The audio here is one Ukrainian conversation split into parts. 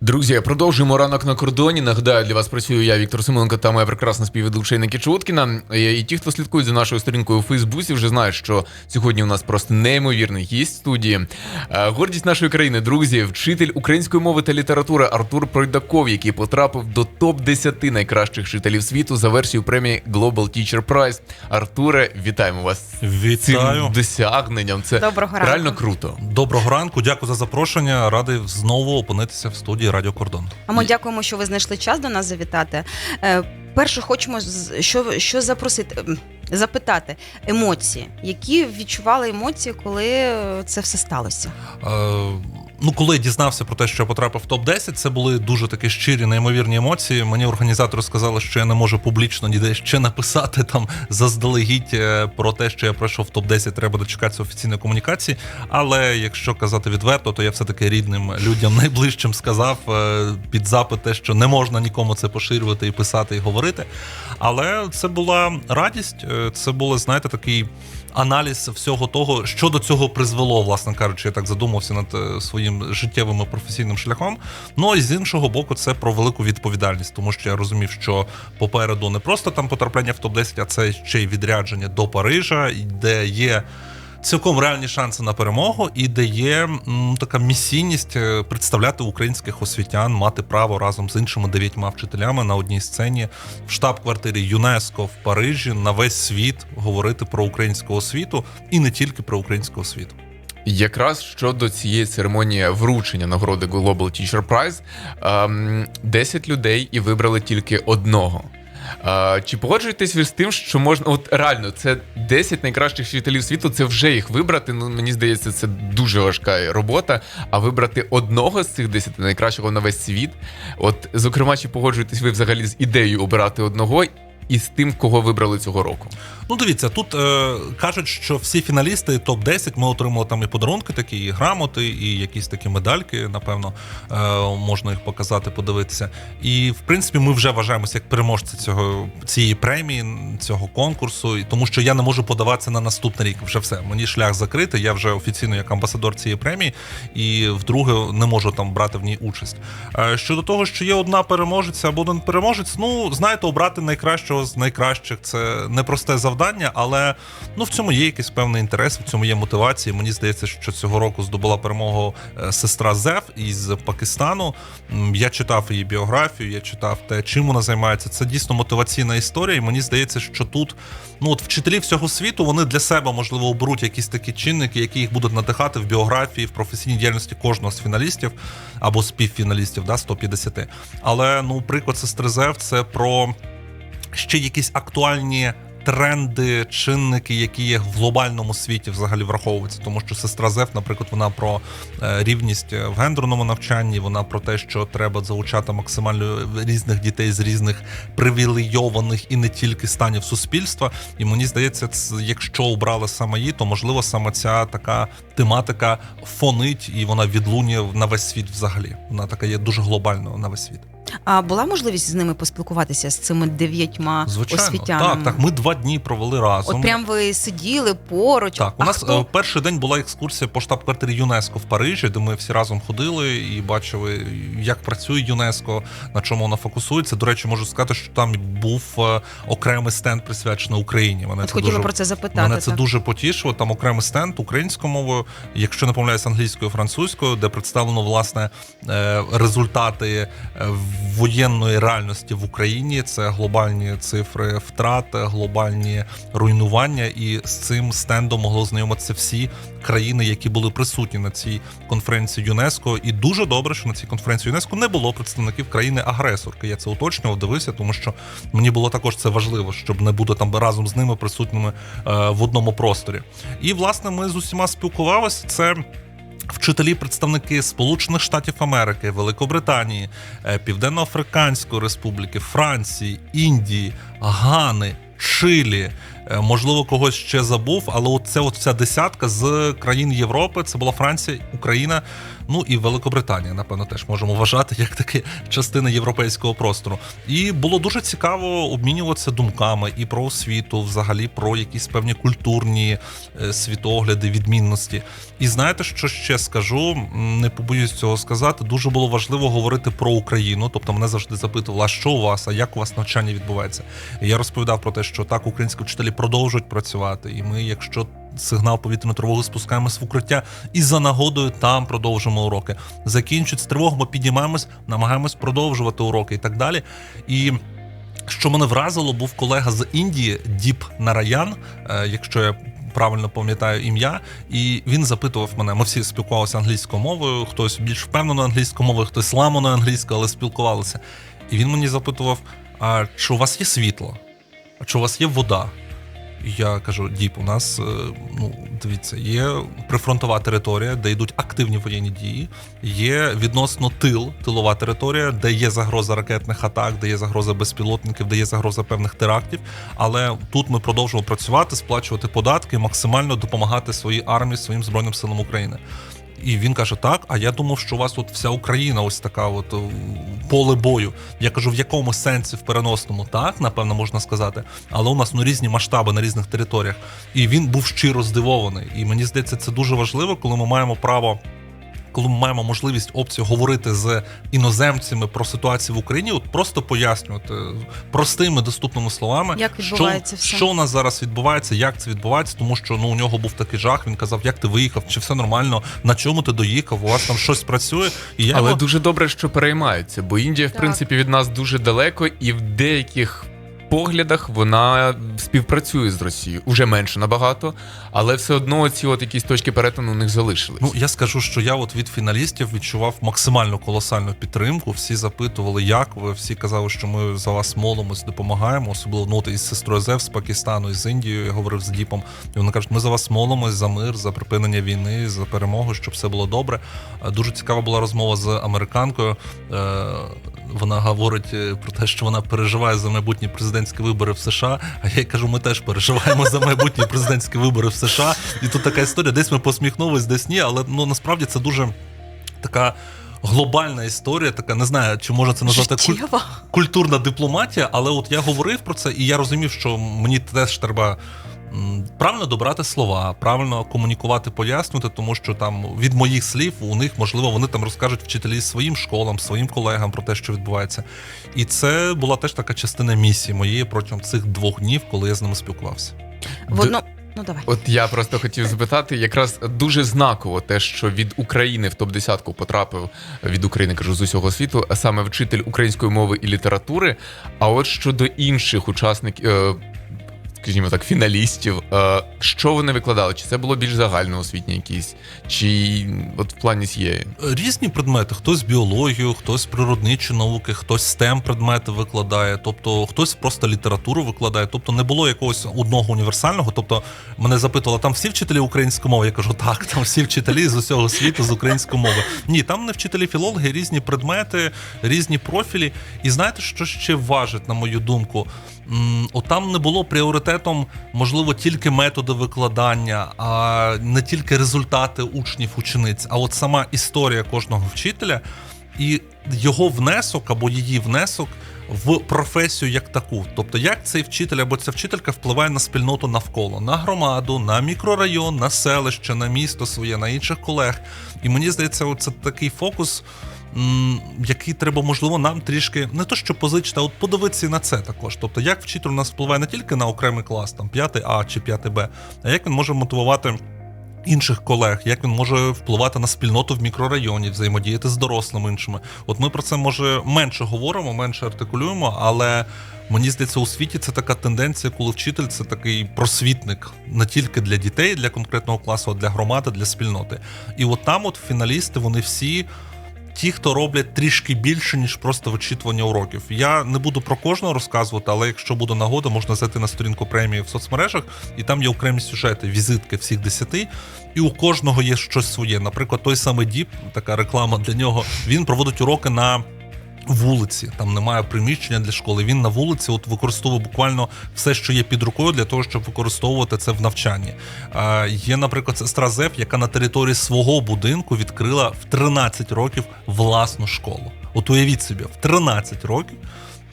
Друзі, продовжуємо ранок на кордоні. Нагадаю, для вас працюю я, Віктор Симоненко, та моя прекрасна співведуча Інна Чуткіна. І ті, хто слідкують за нашою сторінкою у Фейсбуці, вже знають, що сьогодні у нас просто неймовірний гість в студії. Е, Гордість нашої країни, друзі, вчитель української мови та літератури Артур Пройдаков, який потрапив до топ 10 найкращих вчителів світу за версією премії Global Teacher Prize. Артуре, вітаємо вас з Вітаю. цим досягненням. Це Доброго ранку. реально круто. Доброго ранку, дякую за запрошення. Радий знову опинитися в студії Радіо Кордон. А ми дякуємо, що ви знайшли час до нас завітати. Е, перше, хочемо що, що запросити. ем, Запитати емоції, які відчували емоції, коли е, це все сталося? Ну, коли я дізнався про те, що я потрапив в топ 10 це були дуже такі щирі, неймовірні емоції. Мені організатори сказали, що я не можу публічно ніде ще написати там заздалегідь е, про те, що я пройшов в топ 10 треба дочекатися офіційної комунікації. Але якщо казати відверто, то я все таки рідним людям найближчим сказав е, під запит те, що не можна нікому це поширювати і писати, і говорити. Але це була радість, е, це було, знаєте, такий. Аналіз всього того, що до цього призвело, власне кажучи, я так задумався над е, своїм життєвим і професійним шляхом. Ну і з іншого боку, це про велику відповідальність, тому що я розумів, що попереду не просто там потрапляння в топ 10 а це ще й відрядження до Парижа, де є. Цілком реальні шанси на перемогу, і де є м, така місійність е, представляти українських освітян, мати право разом з іншими дев'ятьма вчителями на одній сцені в штаб-квартирі ЮНЕСКО в Парижі на весь світ говорити про українську освіту і не тільки про українську освіту. Якраз щодо цієї церемонії вручення нагороди Global Teacher Prize, ем, 10 людей і вибрали тільки одного. Е, Чи погоджуєтесь ви з тим, що можна, от реально, це 10 найкращих вчителів світу, це вже їх вибрати. Ну мені здається, це дуже важка робота. А вибрати одного з цих 10 найкращого на весь світ. От, зокрема, чи погоджуєтесь ви взагалі з ідеєю обирати одного і з тим, кого вибрали цього року? Ну, дивіться, тут е, кажуть, що всі фіналісти топ 10 ми отримали там і подарунки, такі, і грамоти, і якісь такі медальки. Напевно, е, можна їх показати, подивитися. І в принципі, ми вже вважаємося як переможці цього цієї премії, цього конкурсу, і тому що я не можу подаватися на наступний рік. Вже все. Мені шлях закритий. Я вже офіційно як амбасадор цієї премії, і вдруге не можу там брати в ній участь. Е, щодо того, що є одна переможеця або один переможець, ну знаєте, обрати найкращого з найкращих це непросте завдання, але ну в цьому є якийсь певний інтерес, в цьому є мотивація. Мені здається, що цього року здобула перемогу е, сестра Зев із Пакистану. Я читав її біографію, я читав те, чим вона займається. Це дійсно мотиваційна історія. І мені здається, що тут ну от вчителі всього світу вони для себе можливо оберуть якісь такі чинники, які їх будуть надихати в біографії, в професійній діяльності кожного з фіналістів або співфіналістів, да, 150. Але ну приклад сестри Зев це про ще якісь актуальні. Тренди, чинники, які є в глобальному світі, взагалі враховуються, тому що сестра Зев, наприклад, вона про е, рівність в гендерному навчанні, вона про те, що треба залучати максимально різних дітей з різних привілейованих і не тільки станів суспільства. І мені здається, якщо обрали саме її, то можливо саме ця така тематика фонить і вона відлунює на весь світ взагалі. Вона така є дуже глобальною на весь світ. А була можливість з ними поспілкуватися з цими дев'ятьма Звичайно, освітянами? так, так. Ми два дні провели разом. От прям ви сиділи поруч. Так, у а нас хто? е, перший день була екскурсія по штаб-квартирі ЮНЕСКО в Парижі, де ми всі разом ходили і бачили, як працює ЮНЕСКО, на чому вона фокусується. До речі, можу сказати, що там був е, окремий стенд присвячений Україні. Мене От це хотіла дуже про це запитати. Мене це так. дуже потішило. Там окремий стенд українською мовою, якщо не помиляюсь, англійською, французькою, де представлено власне е, результати е, воєнної реальності в Україні. Це глобальні цифри втрат, глобальні руйнування. І з цим стендом могли знайомитися всі країни, які були присутні на цій конференції ЮНЕСКО. І дуже добре, що на цій конференції ЮНЕСКО не було представників країни-агресорки. Я це уточнював, дивився, тому що мені було також це важливо, щоб не бути там разом з ними присутніми е, в одному просторі. І власне ми з усіма спілкувалися. Це. Вчителі, представники Сполучених Штатів Америки, Великобританії, Південноафриканської Республіки, Франції, Індії, Гани, Чилі, Е, Можливо, когось ще забув, але це от вся десятка з країн Європи. Це була Франція, Україна, ну і Великобританія, напевно, теж можемо вважати як такі частини європейського простору. І було дуже цікаво обмінюватися думками і про освіту, взагалі про якісь певні культурні е, світогляди, відмінності. І знаєте, що ще скажу? Не побоюсь цього сказати. Дуже було важливо говорити про Україну. Тобто мене завжди запитували, а що у вас, а як у вас навчання відбувається. Я розповідав про те, що так українські вчителі продовжують працювати, і ми, якщо сигнал повітряної тривоги спускаємось в укриття, і за нагодою там продовжимо уроки. Закінчується тривога, ми піднімаємось, намагаємось продовжувати уроки і так далі. І що мене вразило, був колега з Індії Діп Нараян, е, якщо я правильно пам'ятаю ім'я, і він запитував мене. Ми всі спілкувалися англійською мовою, хтось більш впевнено англійською мовою, хтось ламаною англійською, але спілкувалися. І він мені запитував: а чи у вас є світло? А чи у вас є вода? Я кажу, діп, у нас е, ну дивіться, є прифронтова територія, де йдуть активні воєнні дії. Є відносно тил, тилова територія, де є загроза ракетних атак, де є загроза безпілотників, де є загроза певних терактів. Але тут ми продовжуємо працювати, сплачувати податки, максимально допомагати своїй армії, своїм збройним силам України. І він каже: так, а я думав, що у вас тут вся Україна ось така, от е, поле бою. Я кажу, в якому сенсі в переносному? Так, напевно, можна сказати. Але у нас ну різні масштаби на різних територіях. І він був щиро здивований. І мені здається, це дуже важливо, коли ми маємо право. Коли ми маємо можливість опцію говорити з іноземцями про ситуацію в Україні, от просто пояснювати простими доступними словами, Як відбувається що, все. що у нас зараз відбувається, як це відбувається, тому що ну у нього був такий жах. Він казав, як ти виїхав, чи все нормально, на чому ти доїхав, у вас там щось працює. І я Але його- дуже добре, що переймаються, бо Індія, в Так. принципі, від нас дуже далеко, і в деяких поглядах вона співпрацює з Росією. Уже менше набагато, але все одно ці от якісь точки перетину у них залишились. Ну я скажу, що я от від фіналістів відчував максимальну колосальну підтримку. Всі запитували, як ви. Всі казали, що ми за вас молимось, допомагаємо. Особливо ну, от із сестрою Зев з Пакистану, із Індією. Я говорив з Діпом. І вони кажуть, ми за вас молимось за мир, за припинення війни, за перемогу, щоб все було добре. Е, Дуже цікава була розмова з американкою. Вона говорить е, про те, що вона переживає за майбутні президентські вибори в США. А я їй кажу, ми теж переживаємо за майбутні президентські вибори в США. І тут така історія. Десь ми посміхнулись, десь ні, але ну насправді це дуже така. Глобальна історія, така не знаю, чи можна це назвати куль- Життєва. культурна дипломатія, але от я говорив про це, і я розумів, що мені теж треба правильно добрати слова, правильно комунікувати, пояснювати, тому що там від моїх слів у них можливо вони там розкажуть вчителі своїм школам, своїм колегам про те, що відбувається. І це була теж така частина місії моєї протягом цих двох днів, коли я з ними спілкувався. В одно... Ну давай. От я просто хотів запитати, якраз дуже знаково те, що від України в топ-10 потрапив від України, кажу з усього світу, а саме вчитель української мови і літератури. А от щодо інших учасників, е, скажімо так, фіналістів, е, що вони викладали? Чи це було більш загальноосвітні якісь, чи от в плані цієї? Різні предмети: хтось біологію, хтось природничі науки, хтось STEM предмети викладає, тобто хтось просто літературу викладає. Тобто не було якогось одного універсального. Тобто мене запитували, там всі вчителі української мови. Я кажу, так, там всі вчителі з усього світу з української мови. Ні, там не вчителі філологи, різні предмети, різні профілі. І знаєте, що ще важить, на мою думку? М, От там не було пріоритетом, можливо, тільки методи викладання, а не тільки результати учнів, учениць, а от сама історія кожного вчителя і його внесок або її внесок в професію як таку. Тобто, як цей вчитель або ця вчителька впливає на спільноту навколо, на громаду, на мікрорайон, на селище, на місто своє, на інших колег. І мені здається, це такий фокус. Який треба, можливо, нам трішки не то, що позичити, а от подивитися на це також. Тобто, як вчитель у нас впливає не тільки на окремий клас, там 5 А чи 5 Б, а як він може мотивувати інших колег, як він може впливати на спільноту в мікрорайоні, взаємодіяти з дорослими іншими. От ми про це може менше говоримо, менше артикулюємо, але мені здається, у світі це така тенденція, коли вчитель це такий просвітник не тільки для дітей, для конкретного класу, а для громади, для спільноти. І от там, от фіналісти, вони всі. Ті, хто роблять трішки більше, ніж просто вичитування уроків. Я не буду про кожного розказувати, але якщо буде нагода, можна зайти на сторінку премії в соцмережах, і там є окремі сюжети, візитки всіх десяти, і у кожного є щось своє. Наприклад, той самий Діп, така реклама для нього. Він проводить уроки на вулиці, там немає приміщення для школи. Він на вулиці от використовує буквально все, що є під рукою, для того, щоб використовувати це в навчанні. Е, є, наприклад, сестра Зеп, яка на території свого будинку відкрила в 13 років власну школу. От уявіть собі, в 13 років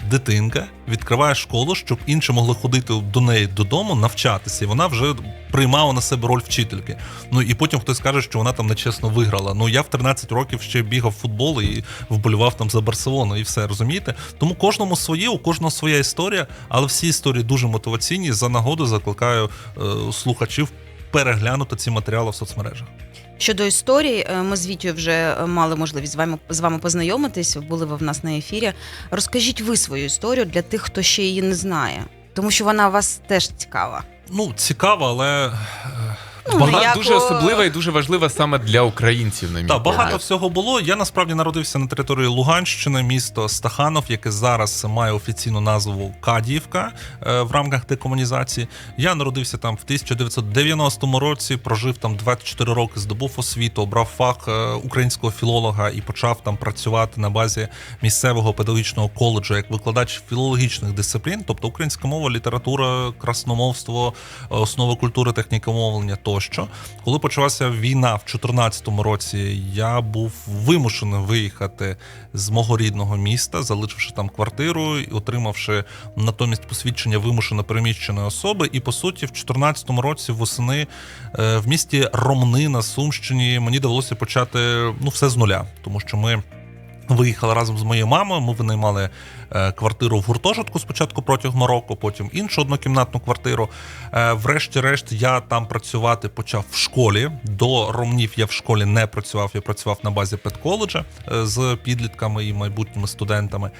дитинка відкриває школу, щоб інші могли ходити до неї додому, навчатися, і вона вже приймала на себе роль вчительки. Ну і потім хтось каже, що вона там нечесно виграла. Ну я в 13 років ще бігав в футбол і вболівав там за Барселону, і все розумієте. Тому кожному своє, у кожного своя історія, але всі історії дуже мотиваційні. За нагоду закликаю е, слухачів переглянути ці матеріали в соцмережах. Щодо історії, е, ми з Вітю вже е, мали можливість з вами з вами познайомитись. Були ви в нас на ефірі. Розкажіть ви свою історію для тих, хто ще її не знає, тому що вона вас теж цікава. Ну, цікаво, але. Ну, Вона ніяко- дуже особлива і дуже важлива саме для українців, на мій Так, багато погляд. всього було. Я насправді народився на території Луганщини, місто Стаханов, яке зараз має офіційну назву Кадіївка е, в рамках декомунізації. Я народився там в 1990 році, прожив там 24 роки, здобув освіту, обрав фах е, українського філолога і почав там працювати на базі місцевого педагогічного коледжу як викладач філологічних дисциплін, тобто українська мова, література, красномовство, е, основи культури, техніка мовлення тощо. Коли почалася війна в 2014 році, я був вимушений виїхати з мого рідного міста, залишивши там квартиру і отримавши натомість посвідчення вимушено переміщеної особи. І по суті, в 2014 році восени е, в місті Ромни на Сумщині мені довелося почати ну все з нуля, тому що ми. Виїхали разом з моєю мамою. Ми винаймали квартиру в гуртожитку спочатку протягом року, потім іншу однокімнатну квартиру. Е, врешті-решт, я там працювати почав в школі. До Ромнів я в школі не працював. Я працював на базі педколеджа е, з підлітками і майбутніми студентами.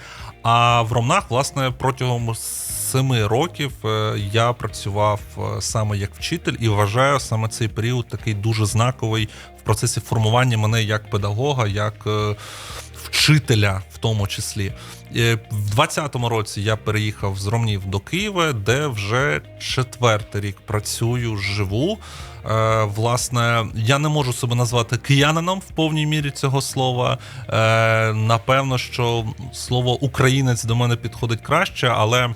А в Ромнах, власне, протягом семи років е, я працював е, саме як вчитель і вважаю саме цей період такий дуже знаковий в процесі формування мене як педагога, як е, вчителя, в тому числі. Е, В 20-му році я переїхав з Ромнів до Києва, де вже четвертий рік працюю, живу. Е, Власне, я не можу себе назвати киянином в повній мірі цього слова. Е, Напевно, що слово українець до мене підходить краще, але.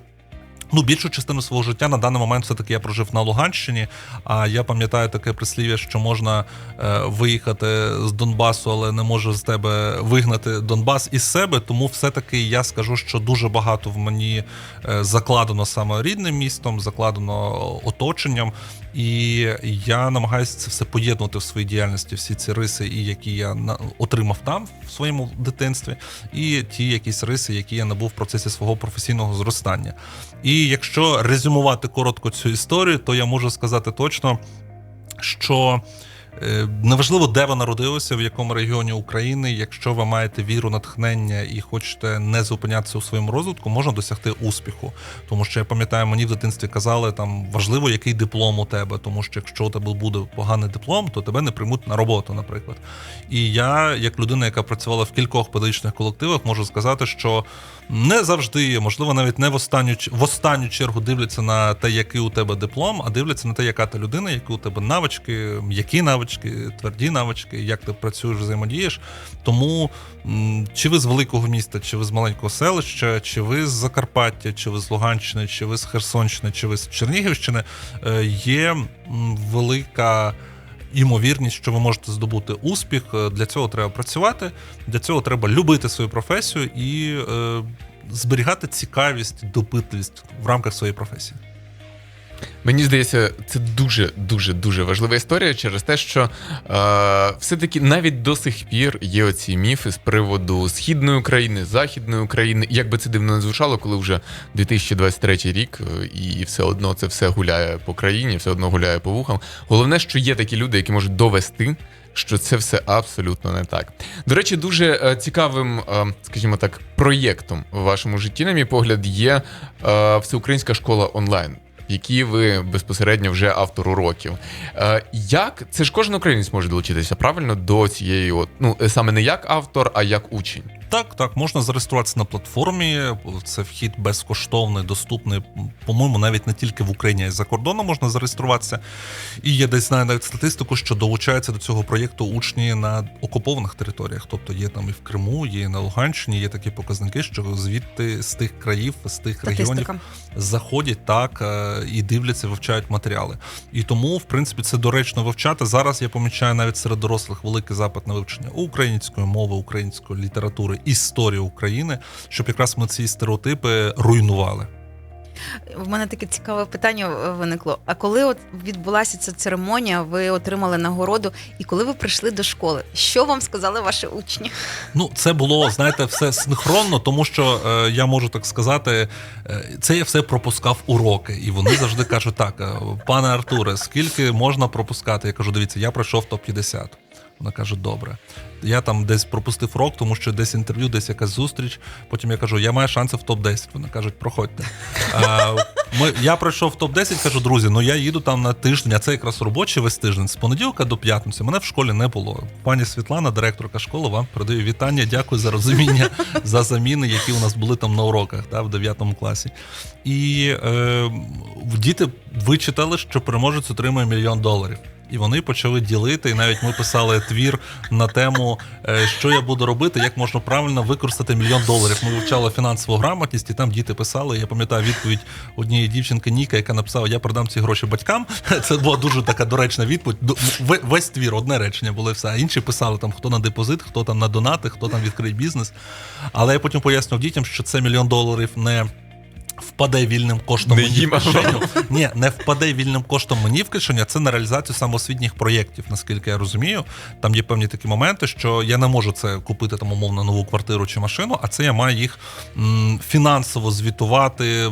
Ну, більшу частину свого життя на даний момент все-таки я прожив на Луганщині. А я пам'ятаю таке прислів'я, що можна е, виїхати з Донбасу, але не може з тебе вигнати Донбас із себе. Тому все-таки я скажу, що дуже багато в мені е, закладено саме рідним містом, закладено оточенням. І я намагаюся це все поєднувати в своїй діяльності, всі ці риси, і які я отримав там в своєму дитинстві, і ті якісь риси, які я набув в процесі свого професійного зростання. І якщо резюмувати коротко цю історію, то я можу сказати точно, що неважливо, де ви народилися, в якому регіоні України, якщо ви маєте віру, натхнення і хочете не зупинятися у своєму розвитку, можна досягти успіху. Тому що я пам'ятаю, мені в дитинстві казали, там важливо, який диплом у тебе, тому що якщо у тебе буде поганий диплом, то тебе не приймуть на роботу, наприклад. І я, як людина, яка працювала в кількох педагогічних колективах, можу сказати, що не завжди, можливо, навіть не в останню в останню чергу дивляться на те, який у тебе диплом, а дивляться на те, яка ти людина, які у тебе навички, м'які навички, тверді навички, як ти працюєш, взаємодієш. Тому чи ви з великого міста, чи ви з маленького селища, чи ви з Закарпаття, чи ви з Луганщини, чи ви з Херсонщини, чи ви з Чернігівщини, е, є велика. Ймовірність, що ви можете здобути успіх, Е, для цього треба працювати, для цього треба любити свою професію і е, зберігати цікавість, допитливість в рамках своєї професії. Мені здається, це дуже дуже дуже важлива історія через те, що е, все-таки навіть до сих пір є оці міфи з приводу східної України, західної України. Як би це дивно не звучало, коли вже 2023 рік, е, і все одно це все гуляє по країні, все одно гуляє по вухам. Головне, що є такі люди, які можуть довести. Що це все абсолютно не так. До речі, дуже е, цікавим, е, скажімо так, проєктом в вашому житті, на мій погляд, є всеукраїнська школа онлайн в якій ви безпосередньо вже автор уроків. Е, як це ж кожен українець може долучитися правильно до цієї, от ну саме не як автор, а як учень. Так, так, можна зареєструватися на платформі. Це вхід безкоштовний, доступний. По-моєму, навіть не тільки в Україні, а й за кордоном можна зареєструватися. І я десь знаю навіть статистику, що долучаються до цього проєкту учні на окупованих територіях. Тобто є там і в Криму, є і на Луганщині, є такі показники, що звідти з тих країв, з тих регіонів заходять так е, і дивляться, вивчають матеріали. І тому, в принципі, це доречно вивчати. Зараз я помічаю навіть серед дорослих великий запит на вивчення української мови, української літератури, історії України, щоб якраз ми ці стереотипи руйнували. В мене таке цікаве питання е, виникло. А коли от відбулася ця церемонія, ви отримали нагороду, і коли ви прийшли до школи, що вам сказали ваші учні? Ну, це було, знаєте, все синхронно, тому що е, я можу так сказати, е, це я все пропускав уроки. І вони завжди кажуть: так, е, пане Артуре, скільки можна пропускати? Я кажу, дивіться, я пройшов топ-50. Вона каже, добре. Я там десь пропустив урок, тому що десь інтерв'ю, десь якась зустріч. Потім я кажу, я маю шанси в топ-10. Вони кажуть, проходьте. А, ми, я пройшов в топ-10, кажу, друзі, ну я їду там на тиждень, а це якраз робочий весь тиждень. З понеділка до п'ятниці мене в школі не було. Пані Світлана, директорка школи, вам передаю вітання. Дякую за розуміння, за заміни, які у нас були там на уроках да, в 9 класі. І е, діти вичитали, що переможець отримує мільйон доларів. І вони почали ділити. І навіть ми писали твір на тему, е, що я буду робити, як можна правильно використати мільйон доларів. Ми вивчали фінансову грамотність, і там діти писали. Я пам'ятаю відповідь однієї дівчинки Ніка, яка написала: Я продам ці гроші батькам. Це була дуже така доречна відповідь. Весь твір, одне речення було все. А інші писали там, хто на депозит, хто там на донати, хто там відкриє бізнес. Але я потім пояснював дітям, що це мільйон доларів не. Впаде вільним коштом Не мені в кишеню. Ні, не впаде вільним коштом мені в кишеню, а це на реалізацію самоосвітніх проєктів, наскільки я розумію. Там є певні такі моменти, що я не можу це купити там умовно нову квартиру чи машину, а це я маю їх м, фінансово звітувати,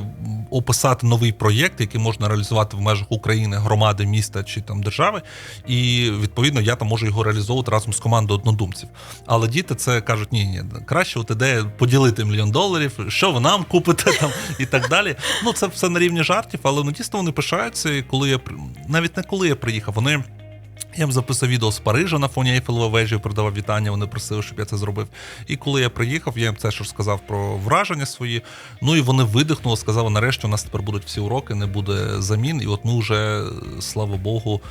описати новий проєкт, який можна реалізувати в межах України, громади, міста чи там держави. І відповідно я там можу його реалізовувати разом з командою однодумців. Але діти це кажуть: ні, ні, краще от ідея поділити мільйон доларів, що ви нам купите там і так далі. Ну це все на рівні жартів, але ну дійсно вони пишаються. Коли я навіть не коли я приїхав, вони. Я їм записав відео з Парижа на фоні Ейфелевої вежі, передавав вітання. Вони просили, щоб я це зробив. І коли я приїхав, я їм це ж розказав про враження свої. Ну і вони видихнули, сказали, нарешті у нас тепер будуть всі уроки, не буде замін. І от ми вже, слава Богу,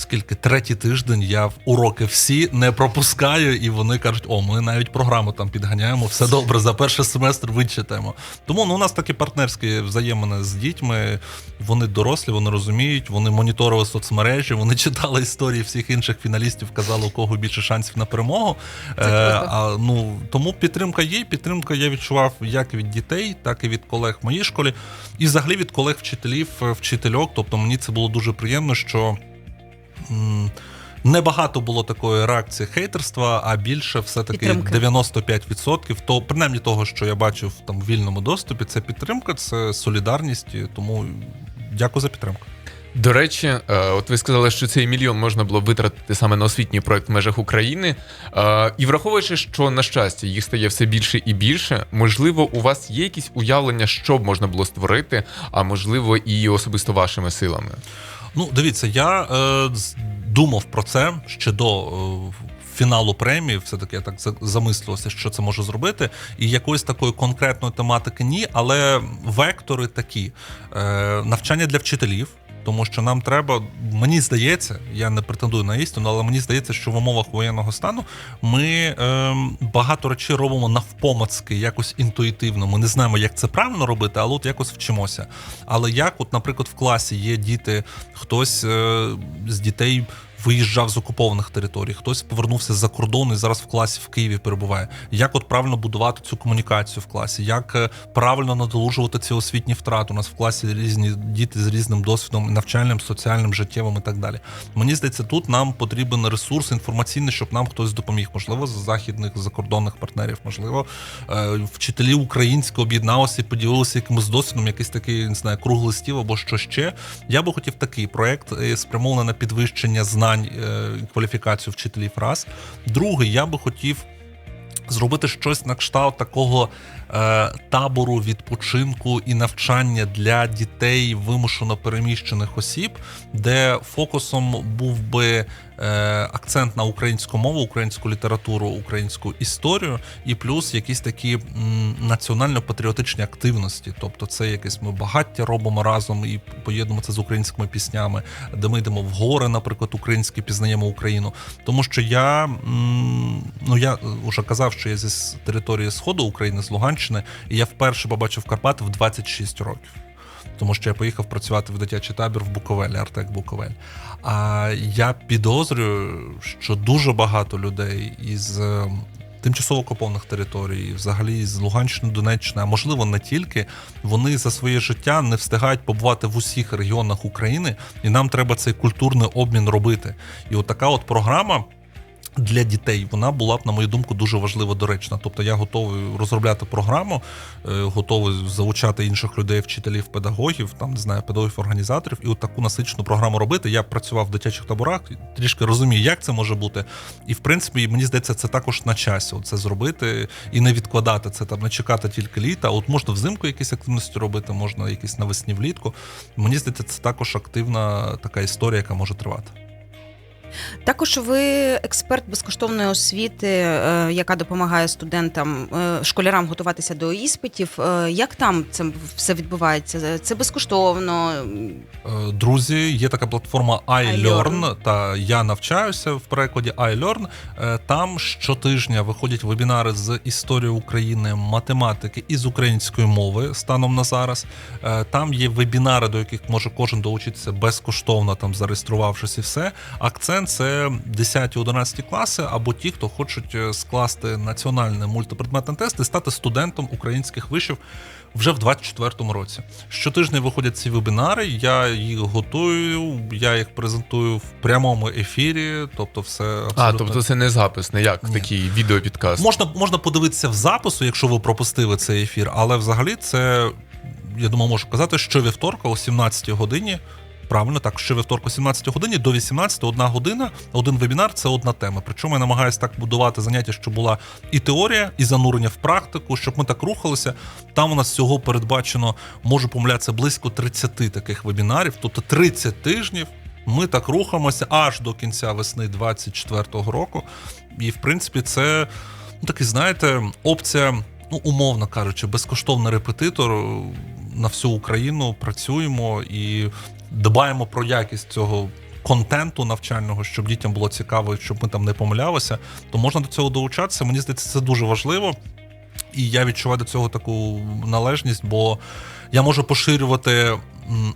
скільки третій тиждень я в уроки всі не пропускаю, і вони кажуть: о, ми навіть програму там підганяємо, все добре, за перший семестр вичитаємо. Тому ну, у нас такі партнерські взаємини з дітьми. Вони дорослі, вони розуміють, вони моніторили соцмережі, вони читали історії всіх інших фіналістів, казали, у кого більше шансів на перемогу. Е, а, ну, тому підтримка є. Підтримка я відчував як від дітей, так і від колег в моїй школі, і взагалі від колег вчителів, е, вчительок. Тобто мені це було дуже приємно, що. Небагато було такої реакції хейтерства, а більше все-таки Підтримки. 95%. То принаймні того, що я бачив там в вільному доступі, це підтримка, це солідарність. Тому дякую за підтримку. До речі, е, от ви сказали, що цей мільйон можна було витратити саме на освітній проект в межах України. Е, І враховуючи, що на щастя їх стає все більше і більше, можливо, у вас є якісь уявлення, що б можна було створити, а можливо, і особисто вашими силами. Ну, дивіться, я е, думав про це ще до е, фіналу премії. Все-таки я так за- замислювався, що це може зробити. І якоїсь такої конкретної тематики ні, але вектори такі: е, навчання для вчителів. Тому що нам треба, мені здається, я не претендую на істину, але мені здається, що в умовах воєнного стану ми ем, багато речей робимо навпомацки, якось інтуїтивно. Ми не знаємо, як це правильно робити, але от якось вчимося. Але як, от, наприклад, в класі є діти, хтось е, з дітей. Виїжджав з окупованих територій, хтось повернувся з-за кордону і зараз в класі в Києві перебуває. Як от правильно будувати цю комунікацію в класі, як е, правильно надолужувати ці освітні втрати? У нас в класі різні діти з різним досвідом, навчальним, соціальним, життєвим і так далі. Мені здається, тут нам потрібен ресурс інформаційний, щоб нам хтось допоміг. Можливо, з західних закордонних партнерів, можливо, е, вчителі українські об'єдналися і поділилися якимось досвідом, якийсь такий не знаю, круг листів або що ще. Я би хотів такий проект е, спрямований на підвищення знань е, і кваліфікацію вчителів раз. Другий, я би хотів зробити щось на кшталт такого е, табору відпочинку і навчання для дітей вимушено переміщених осіб, де фокусом був би е, акцент на українську мову, українську літературу, українську історію, і плюс якісь такі національно-патріотичні активності. Тобто, це якесь ми багаття робимо разом і поєднуємо це з українськими піснями, де ми йдемо в гори, наприклад, українські пізнаємо Україну. Тому що я ну я вже казав, що я зі території сходу України, з Луганщини, і я вперше побачив Карпати в 26 років. Тому що я поїхав працювати в дитячий табір в Буковелі, Артек Буковель. А я підозрюю, що дуже багато людей із е, тимчасово окупованих територій, взагалі з Луганщини, Донеччини, а можливо не тільки, вони за своє життя не встигають побувати в усіх регіонах України, і нам треба цей культурний обмін робити. І от така от програма. Для дітей вона була б, на мою думку, дуже важлива доречна. Тобто я готовий розробляти програму, е, готовий залучати інших людей, вчителів, педагогів, там не знаю, педагогів, організаторів, і от таку насичену програму робити. Я працював в дитячих таборах, трішки розумію, як це може бути. І в принципі, мені здається, це також на часі. Це зробити і не відкладати це там, не чекати тільки літа. От можна взимку якісь активності робити, можна якісь навесні влітку. Мені здається, це також активна така історія, яка може тривати. Також ви експерт безкоштовної освіти, е, яка допомагає студентам, е, школярам готуватися до іспитів. Е, Як там це все відбувається? Це безкоштовно. Друзі, є така платформа iLearn, та я навчаюся в перекладі iLearn. Там щотижня виходять вебінари з історії України, математики і з української мови станом на зараз. Там є вебінари, до яких може кожен долучитися безкоштовно, там зареєструвавшись і все. Акцент це 10-11 класи або ті, хто хочуть е, скласти національний мультипредметний тест і стати студентом українських вишів вже в 24-му році. Щотижня виходять ці вебінари, я їх готую, я їх презентую в прямому ефірі, тобто все абсолютно. А, тобто це не запис, не як Ні. такий відеопідкаст. Можна, можна подивитися в запису, якщо ви пропустили цей ефір, але взагалі це, я думаю, можу казати, що вівторка о 17 годині. Правильно, так, що вівторка о 17 годині до 18 одна година, один вебінар це одна тема. Причому я намагаюся так будувати заняття, щоб була і теорія, і занурення в практику, щоб ми так рухалися. Там у нас всього передбачено, можу помилятися, близько 30 таких вебінарів, тобто 30 тижнів. Ми так рухаємося аж до кінця весни 24-го року. І в принципі, це ну, такий, знаєте, опція, ну, умовно кажучи, безкоштовний репетитор на всю Україну. Працюємо і дбаємо про якість цього. Контенту навчального, щоб дітям було цікаво, щоб ми там не помилялися, то можна до цього долучатися. Мені здається, це дуже важливо. І я відчуваю до цього таку належність, бо я можу поширювати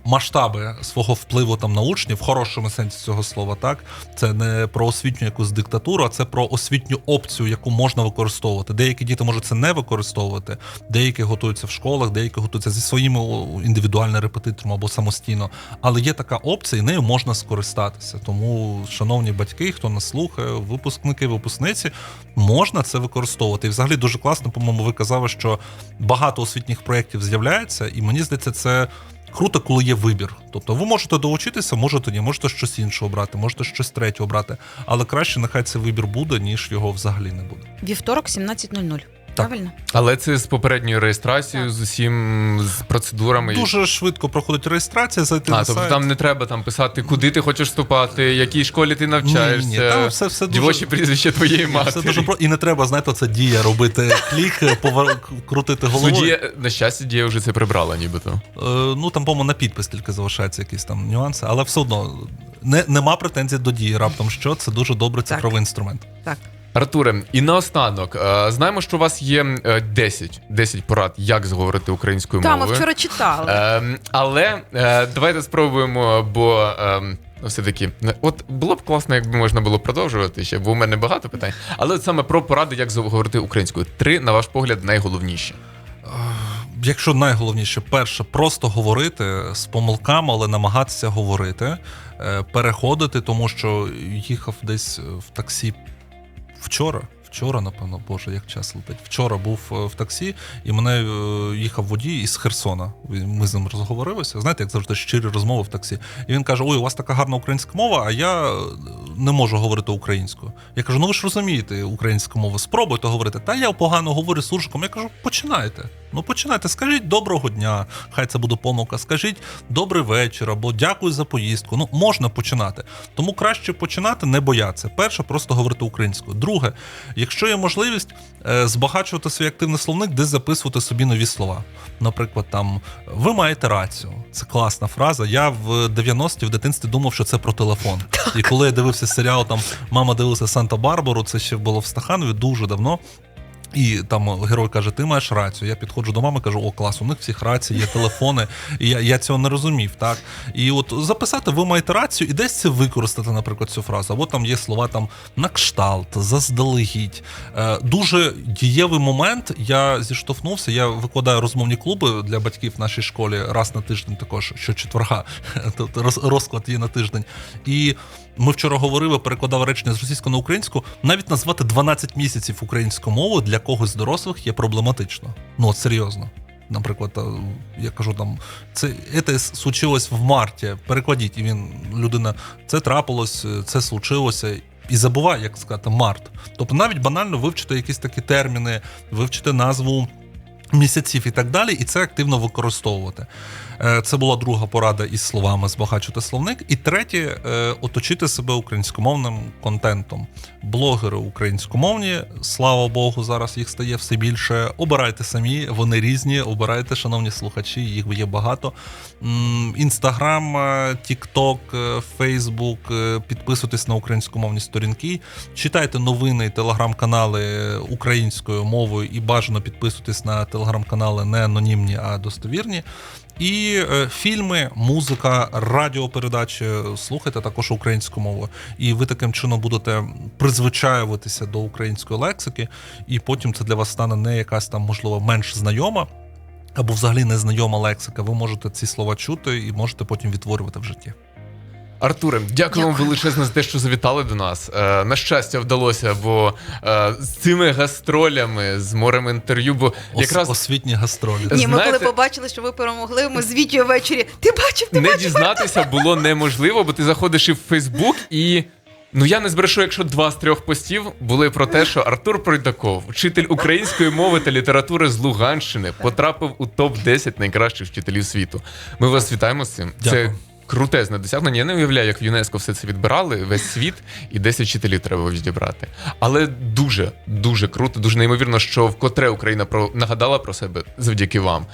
масштаби свого впливу там на учнів в хорошому сенсі цього слова. Так це не про освітню якусь диктатуру, а це про освітню опцію, яку можна використовувати. Деякі діти можуть це не використовувати, деякі готуються в школах, деякі готуються зі своїми індивідуальними репетиторами або самостійно. Але є така опція, і нею можна скористатися. Тому, шановні батьки, хто нас слухає, випускники, випускниці, можна це використовувати. І взагалі дуже класно, по-моєму, ви казали, що багато освітніх проєктів з'являється, і мені здається, це. Круто, коли є вибір. Тобто ви можете долучитися, можете ні, можете щось інше обрати, можете щось третє обрати. Але краще нехай цей вибір буде, ніж його взагалі не буде. Вівторок 17.00. Так. Правильно? Але це з попередньою реєстрацією, Так. з усім з процедурами. Дуже швидко проходить реєстрація, зайти а, на тобто сайт. там не треба там писати, куди ти хочеш вступати, якій школі ти навчаєшся, Ні, ні, там все, все дуже... дівочі прізвище твоєї матері. Все дуже про і не треба, знаєте, це дія робити клік, повер... крутити головою. Суддя, на щастя, дія вже це прибрала, нібито. Е, ну там, по-моєму, на підпис тільки залишаються якісь там нюанси, але все одно не, нема претензій до дії. Раптом що це дуже добрий Так. цифровий інструмент. Так. Артуре, і наостанок, е, знаємо, що у вас є е, 10, 10 порад, як заговорити українською мовою. Та, ми вчора читали. Ем, але е, давайте спробуємо, бо ем, ну, все-таки, от було б класно, якби можна було продовжувати ще, бо у мене багато питань. Але от саме про поради, як заговорити українською. Три, на ваш погляд, найголовніші. Якщо найголовніше, перше, просто говорити з помилками, але намагатися говорити, е, переходити, тому що їхав десь в таксі вчора. Вчора, напевно, боже, як час летить. Вчора був е, в таксі, і мене е, їхав водій із Херсона. Ми з ним розговорилися. Знаєте, як завжди щирі розмови в таксі. І він каже: Ой, у вас така гарна українська мова, а я е, не можу говорити українською. Я кажу: ну ви ж розумієте українську мову, спробуйте говорити. Та я погано говорю суржиком. Я кажу, починайте. Ну починайте, скажіть доброго дня, хай це буде помилка. Скажіть добрий вечір або дякую за поїздку. Ну можна починати. Тому краще починати, не боятися. Перше, просто говорити українською. Друге, якщо є можливість е, збагачувати свій активний словник, десь записувати собі нові слова. Наприклад, там ви маєте рацію. Це класна фраза. Я в 90-ті в дитинстві думав, що це про телефон. І коли я дивився серіал, там мама дивилася Санта-Барбару, це ще було в Стаханові дуже давно. І там герой каже: Ти маєш рацію. Я підходжу до мами, кажу: о, клас, у них всіх рації, є телефони. І я, я цього не розумів. Так і от записати, ви маєте рацію, і десь це використати, наприклад, цю фразу. Або там є слова там на кшталт, заздалегідь. Е, дуже дієвий момент. Я зіштовхнувся. Я викладаю розмовні клуби для батьків в нашій школі раз на тиждень, також щочетверга. Тобто роз- розклад є на тиждень. І ми вчора говорили, перекладав речення з російської на українську. Навіть назвати 12 місяців українську мову для когось з дорослих є проблематично. Ну от серйозно. Наприклад, е, я кажу там, це, це случилось в марті. Перекладіть, і він людина, це трапилось, е, це случилося. І забуває, як сказати, март. Тобто навіть банально вивчити якісь такі терміни, вивчити назву місяців і так далі, і це активно використовувати. Е, Це була друга порада із словами збагачити словник. І третє е, оточити себе українськомовним контентом. Блогери українськомовні, слава Богу, зараз їх стає все більше. Обирайте самі, вони різні. Обирайте, шановні слухачі, їх є багато. Інстаграм, Тікток, Фейсбук. Підписуйтесь на українськомовні сторінки, читайте новини, телеграм-канали українською мовою і бажано підписуйтесь на телеграм-канали не анонімні, а достовірні. І е, фільми, музика, радіопередачі слухайте також українську мову. І ви таким чином будете призвичаюватися до української лексики, і потім це для вас стане не якась там, можливо, менш знайома. Або взагалі незнайома лексика, ви можете ці слова чути і можете потім відтворювати в житті. Артуре, дякую вам величезно за те, що завітали до нас. Е, на щастя, вдалося, бо е, з цими гастролями, з морем інтерв'ю, бо Ос- якраз освітні гастролі. Ні, ми коли побачили, що ви перемогли, ми з ввечері. Ти бачив, ти не бачив? дізнатися було неможливо, бо ти заходиш і в Фейсбук і. Ну я не збрешу, якщо два з трьох постів були про те, що Артур Пройдаков, вчитель української мови та літератури з Луганщини, потрапив у топ 10 найкращих вчителів світу. Ми вас вітаємо з цим. Дякую. Це крутезне досягнення. Я не уявляю, як в ЮНЕСКО все це відбирали, весь світ, і 10 вчителів треба відібрати. Але дуже, дуже круто, дуже неймовірно, що вкотре Україна про нагадала про себе завдяки вам.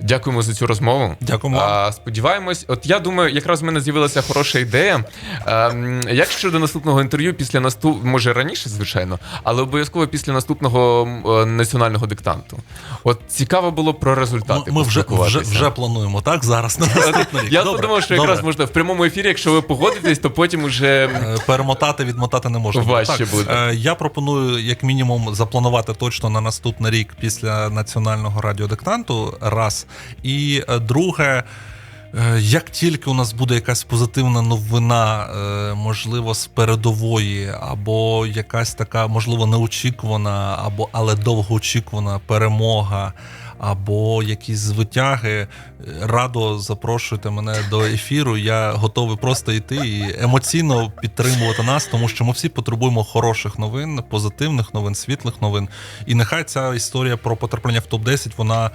Дякуємо за цю розмову. Дякуємо. А, сподіваємось, от я думаю, якраз в мене з'явилася хороша ідея. Ем, як щодо наступного інтерв'ю, після наступ... може раніше, звичайно, але обов'язково після наступного е, національного диктанту. От цікаво було про результати. Ми, ми вже, вже, вже плануємо, так? Зараз на наступний рік. Я Добре, подумав, що добре. якраз можна в прямому ефірі, якщо ви погодитесь, то потім уже. Е, перемотати, відмотати не можна. Важче так, буде. е, Я пропоную, як мінімум, запланувати точно на наступний рік після національного радіодиктанту. Раз. І е, друге. Як тільки у нас буде якась позитивна новина, можливо, з передової, або якась така, можливо, неочікувана, або але довгоочікувана перемога, або якісь звитяги, е, радо запрошуйте мене до ефіру. Я готовий просто йти і емоційно підтримувати нас, тому що ми всі потребуємо хороших новин, позитивних новин, світлих новин. І нехай ця історія про потрапляння в топ 10 вона.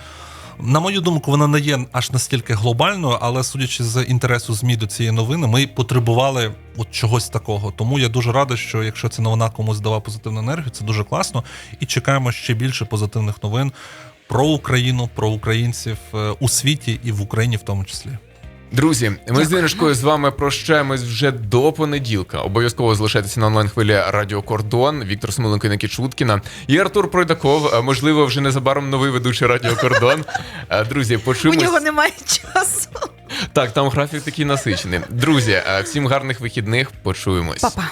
На мою думку, вона не є аж настільки глобальною, але судячи з інтересу ЗМІ до цієї новини, ми потребували от чогось такого. Тому я дуже радий, що якщо ця новина комусь дала позитивну енергію, це дуже класно. І чекаємо ще більше позитивних новин про Україну, про українців е, у світі і в Україні в тому числі. Друзі, ми з. Іришкою з вами прощаємось вже до понеділка. Обов'язково залишайтеся на онлайн хвилі Радіо Кордон, Віктор Смоленко і Никіт Шуткіна і Артур Пройдаков. Можливо, вже незабаром новий ведучий Радіо Кордон. Е, Друзі, У нього немає часу. Так, там графік такий насичений. Друзі, е, всім гарних вихідних. Почуємось. Па-па.